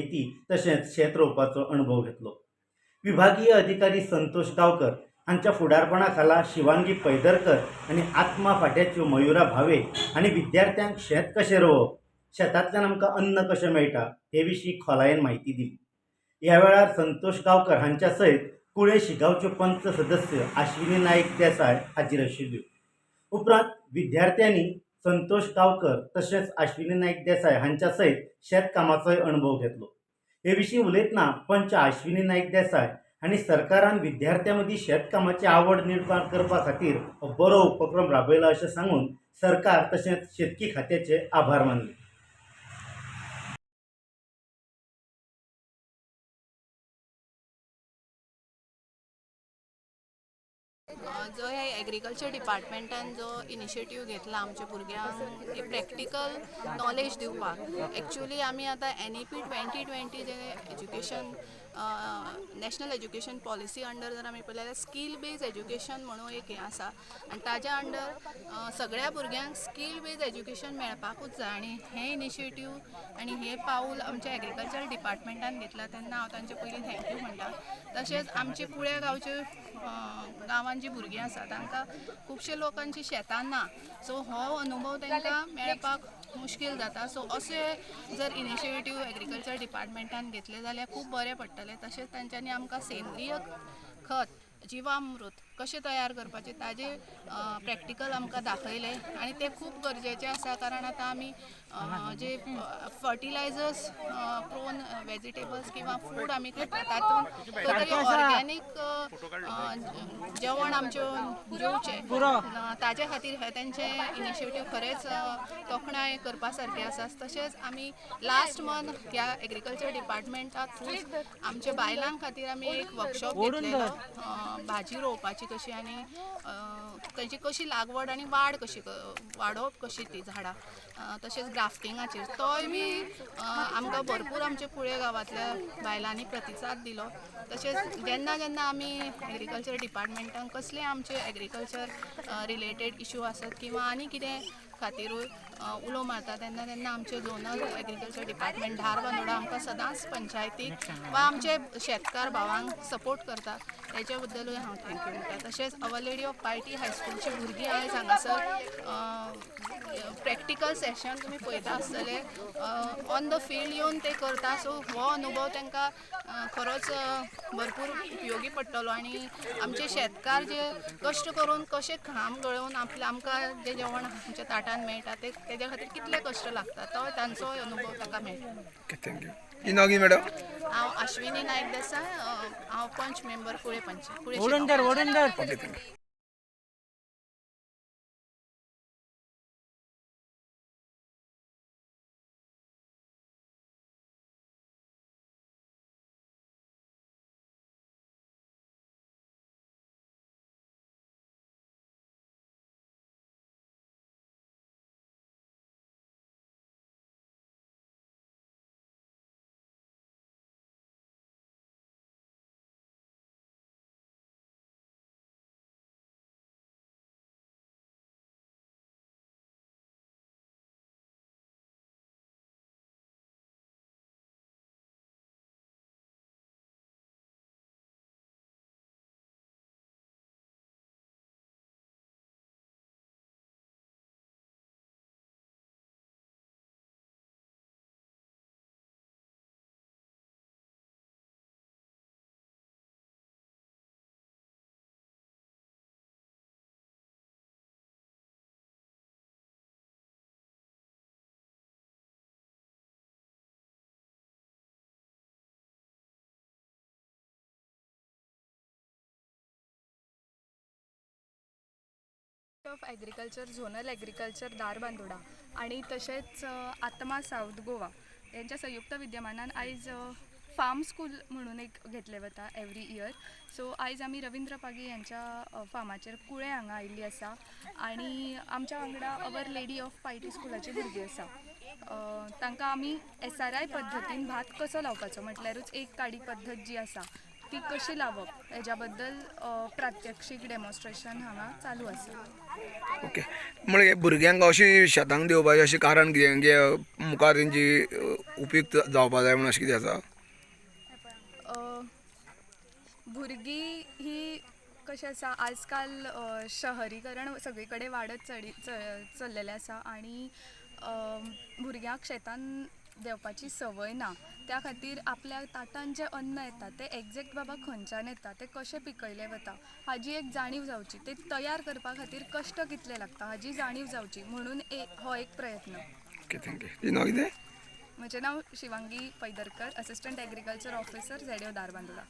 माहिती तशेंच शेत रोवपाचो अणभव घेतलो. विभागीय अधिकारी संतोष गांवकर हांच्या फुडारपणा खाला शिवांगी पैदरकर आनी आत्मा फाट्याच्यो मयुरा भावे आनी विद्यार्थ्यांक शेत कशें रोवप शेतांतल्यान आमकां अन्न कशें मेळटा हे विशीं खोलायेन म्हायती दिली. ह्या वेळार संतोष गांवकर हांच्या सयत कुळे शिगांवच्यो पंच सदस्य आश्विनी नायक देसाय हाजीर आशिल्ल्यो. उपरांत विद्यार्थ्यांनी संतोष गांवकर तशेंच आश्विनी नायक देसाय हांच्या सयत शेतकामाचोय अणभव घेतलो. हे विशीं उलयतना पंच आश्विनी नायक देसाय आणि सरकारान विद्यार्थ्यां मदीं शेतकामाची आवड निर्माण करपा खातीर बरो उपक्रम राबयला अशें सांगून सरकार तशेंच शेतकी खात्याचे आभार मानले. जो हे एग्रीकल्चर डिपार्टमेंटान जो इनिशिएटीव घेतला आमच्या भुरग्यांक प्रॅक्टिकल नॉलेज दिवपाक एक्चुली आमी आतां N E P twenty twenty जे education national education policy under जर आमी पळयलें जाल्यार स्कील बेज एज्युकेशन म्हणून एक हें आसा आनी ताज्या अंडर सगळ्या भुरग्यांक स्कील बेज एज्युकेशन मेळपाकूच जाय. आनी हें इनिशिएटीव आनी हें पावल आमच्या एग्रीकल्चर डिपार्टमेंटान घेतला. तेन्ना हांव तांचे पयलीं थँक्यू म्हणटा. तशेंच आमचे कुळ्या गांवचे गांवांत जीं भुरगीं आसा तांकां खुबशे लोकांची शेतां ना सो हो अनुभव तांकां मेळपाक मुश्कील जाता. सो असे जर इनिशिएटीव एग्रीकल्चर डिपार्टमेंटान घेतले जाल्यार खूब बरें पडटलें तशेंच तांच्यांनी आमकां सेंद्रीय खत जिवामृत कशें तयार करपाचें ताजें प्रॅक्टिकल आमकां दाखयलें. आनी तें खूब गरजेचें आसा कारण आतां आमी जे फर्टिलायजर्स प्रोन वेजिटेबल्स किंवा फूड आमी तातूंत तरी ऑर्गेनीक जेवण आमचें जेवचें ताजे खातीर हे तेंचे इनिशिएटीव खरेंच तोखणाय करपा सारकें आसा. तशेंच आमी लास्ट मंथ ह्या एग्रीकल्चर डिपार्टमेंटा थ्रू आमच्या बायलां खातीर आमी एक वर्कशॉप घेतलेलो भाजी रोवपाची कशी आनी अ, कशी लागवड आनी वाड कशी वाडोवप कशी ती झाडां तशेंच ग्राफ्टिंगाचेर तोय बी आमकां भरपूर आमच्या कुळे गांवांतल्या बायलांनी प्रतिसाद दिलो. तशेंच जेन्ना जेन्ना आमी एग्रीकल्चर डिपार्टमेंटान कसले आमचे एग्रीकल्चर रिलेटेड इशू आसत किंवा आनी कितें खातीरूय उलो मारता तेन्ना तेन्ना आमचे झोनल एग्रीकल्चर डिपार्टमेंट धार बांदोडा आमकां सदांच पंचायतीक वा आमचे शेतकार भावांक सपोर्ट करता तेजे बद्दलूय हांव थँक्यू म्हणटा तशेंच अवर लेडी ऑफ पार्टी हायस्कुलची भुरगीं आयज हांगासर प्रॅक्टिकल सेशन तुमी पळयता आसतले. ऑन द फील्ड येवन ते करता. सो हो अनुभव तांकां खरोच भरपूर उपयोगी पडटलो. आनी आमचे शेतकार जे कश्ट करून कशे घाम गळोवन आपले आमकां जें जेवण आमच्या ताटान मेळटा तें तेज्या खातीर कितले कश्ट लागता तो तांचोय अनुभव ताका मेळटा थँक्यू इनागी मॅडम. हांव अश्विनी नायक देसाय हांव पंच मेंबर कुळे पंच कुळे ओडून. धर ओडून धर of agriculture zonal agriculture Darbandora आणि तशेंच आत्मा साऊथ गोवा यांच्या संयुक्त विद्यमानान आयज फार्म स्कूल म्हणून एक घेतले वता एवरी इयर सो आयज आमी रविंद्र पागी यांच्या अ, फार्माचेर कुळे हांगा आयिल्लीं आसा आणि आमच्या वांगडा अवर लेडी ऑफ पायटी स्कुलाची भुरगीं आसा. तांकां आमी एस आर आय पद्दतीन भात कसो लावपाचो म्हटल्यारूच एक काडी पद्दत जी आसा ती कशी लावप हेज्या बद्दल प्रात्यक्षीक डेमॉन्स्ट्रेशन हांगा चालू आसा ओके. म्हणजे भुरग्यांक अशी शेतांक दिवपाचें अशें कारण कितें? गे मुखार तेंची उपयुक्त जावपा जाय म्हणून अशें कितें आसा? भुरगीं ही कशें आसा? आजकाल शहरीकरण सगळे कडेन वाडत चडी चल्लेलें आसा आनी भुरग्यांक शेतान देवपाची संवय ना. त्या खातीर आपल्या ताटान जें अन्न येता तें एग्जॅक्ट बाबा खंयच्यान येता तें कशें पिकयलें वता हाजी एक जाणीव जावची. ते तयार करपा खातीर कश्ट कितले लागता हाजी जाणीव जावची. म्हणून ए हो एक प्रयत्न. म्हजें नांव Shivangi Paidarkar assistant agriculture officer ZDO Darbandora.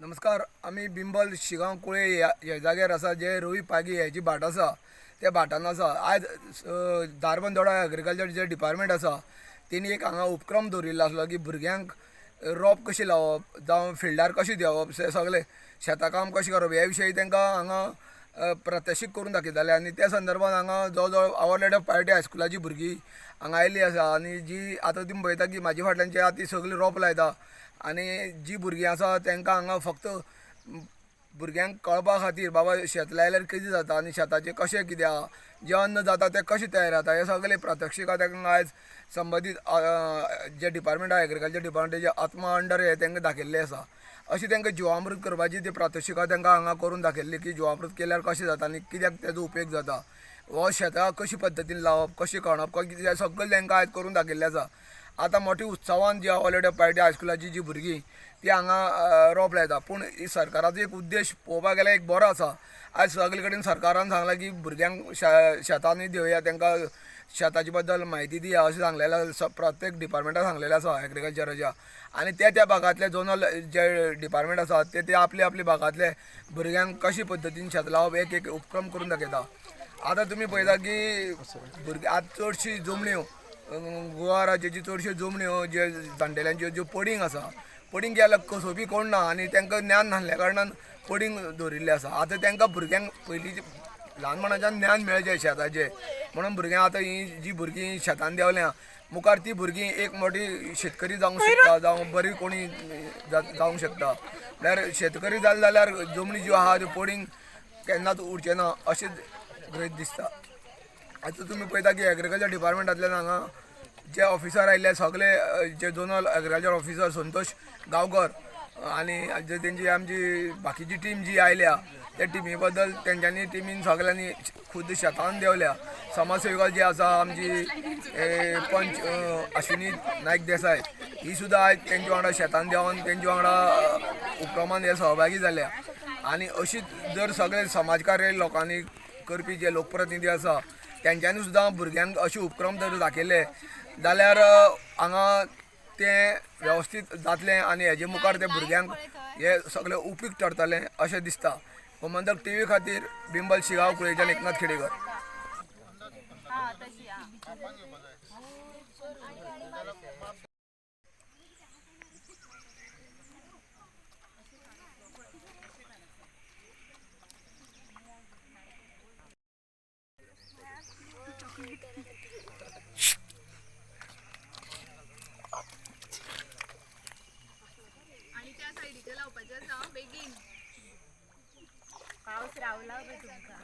नमस्कार आमी बिंबल शिगांव कुळे ह्या हे जाग्यार आसा जे रवी पागी हेची भाट आसा त्या भाटान आसा आयज अ, दारबंदोडा एग्रीकल्चर जे डिपार्टमेंट आसा तेणी एक हांगा उपक्रम दवरिल्लो आसलो की भुरग्यांक रोप कशें लावप जावं फिल्डार कशें देंवप हे सगलें शेतां काम कशें करप ह्या विशयी तांकां हांगा अ, प्रात्यक्षीक करून दाखयताले. आनी त्या संदर्भान हांगा जवळ जवळ आवर लेड ऑफ पार्टी हायस्कुलाची भुरगीं हांगा आयिल्लीं आसा आनी जी आतां तुमी पळयता की म्हाजे फाटल्यानचे आहा ती सगळीं रोप लायता. आनी जी भुरगीं आसा तांकां हांगा फक्त भुरग्यांक कळपा खातीर बाबा शेत लायल्यार कितें जाता आनी शेताचें कशें कितें आहा जें अन्न जाता तें कशें तयार जाता हें सगलें प्रात्यक्षिका तांकां आयज संबंदीत जे डिपार्टमेंट आहा एग्रीकल्चर डिपार्टमेंटाचे आत्मा अंडर हे तांकां दाखयल्लें आसा. अशी तांकां जिवामृत करपाची ती प्रात्यक्षिका तांकां हांगा करून दाखयल्ली की जिवामृत केल्यार कशें जाता आनी कित्याक तेजो उपेग जाता. हो शेतां कशे पद्दतीन लावप कशें खणप कितें सगळें तांकां आयज करून दाखयल्लें आसा. आतां मोठ्या उत्सवान जी ऑलरेडी पार्टी हायस्कुलाची जी भुरगीं ती हांगा रोप लायता पूण ही सरकाराचो एक उद्देश पळोवपाक गेल्यार एक बरो आसा. आयज सगळे कडेन सरकारान सांगलां की भुरग्यांक शेतांनी देवया तांकां शेताचे बद्दल म्हायती दिया अशें सांगलेलें आसा. प्रत्येक डिपार्टमेंटान सांगलेलें आसा एग्रीकल्चराच्या आनी त्या त्या भागांतले जोनल जे डिपार्टमेंट आसा ते ते आपले आपले भागांतले भुरग्यांक कशे पद्दतीन शेत लावप एक एक उपक्रम करून दाखयता. आतां तुमी पळयता की भुरगे आतां चडशी जमण्यो हो, गोवा राज्याची चडश्यो जमण्यो जे जाणटेल्यांच्यो ज्यो पडींग आसा पडींग गेल्यार कसोबी कोण ना आनी तांकां ज्ञान नासल्या कारणान पडींग दवरिल्ले आसा आतां तांकां भुरग्यांक पयलींचे ल्हानपणाच्यान ज्ञान मेळचें शेताचें. म्हणून भुरग्यां आतां ही जी भुरगीं शेतान देवल्या मुखार ती भुरगीं एक मोठी शेतकरी जावंक शकता जावं बरी कोणी जावंक शकता. म्हळ्यार शेतकरी जाले जाल्यार जमनी ज्यो आहा त्यो पडींग केन्नाच उरचे ना अशें दिसता. आतां तुमी पळयता की एग्रीकल्चर डिपार्टमेंटांतल्यान हांगा जे ऑफिसर आयिल्ले सगळे जे zonal agriculture officer Santosh Gaonkar आनी जे तेंची आमची बाकीची टीम जी आयल्या त्या टिमी बद्दल तेंच्यांनी टिमीन सगळ्यांनी खुद शेतान देवल्या. समाजसेवक जी आसा आमची पंच अश्विनी नायक देसाय ही सुद्दां आयज तेंचे वांगडा शेतान देंवन तेंचे वांगडा उपक्रमान हे सहभागी जाल्या आनी अशीच जर सगळे समाजकार्य लोकांनी करपी जे लोकप्रतिनिधी आसा तेंच्यांनी सुद्दां भुरग्यांक अशे उपक्रम जर दाखयले. जाल्यार हांगा तें वेवस्थीत जातलें आनी हेजे मुखार ते भुरग्यांक हे सगळें उपयुक्त ठरतलें अशें दिसता. गोमंतक टी व्ही खातीर बिंबल शिगांव कुळेच्यान एकनाथ खेडेकर. खराब आहे तुमचा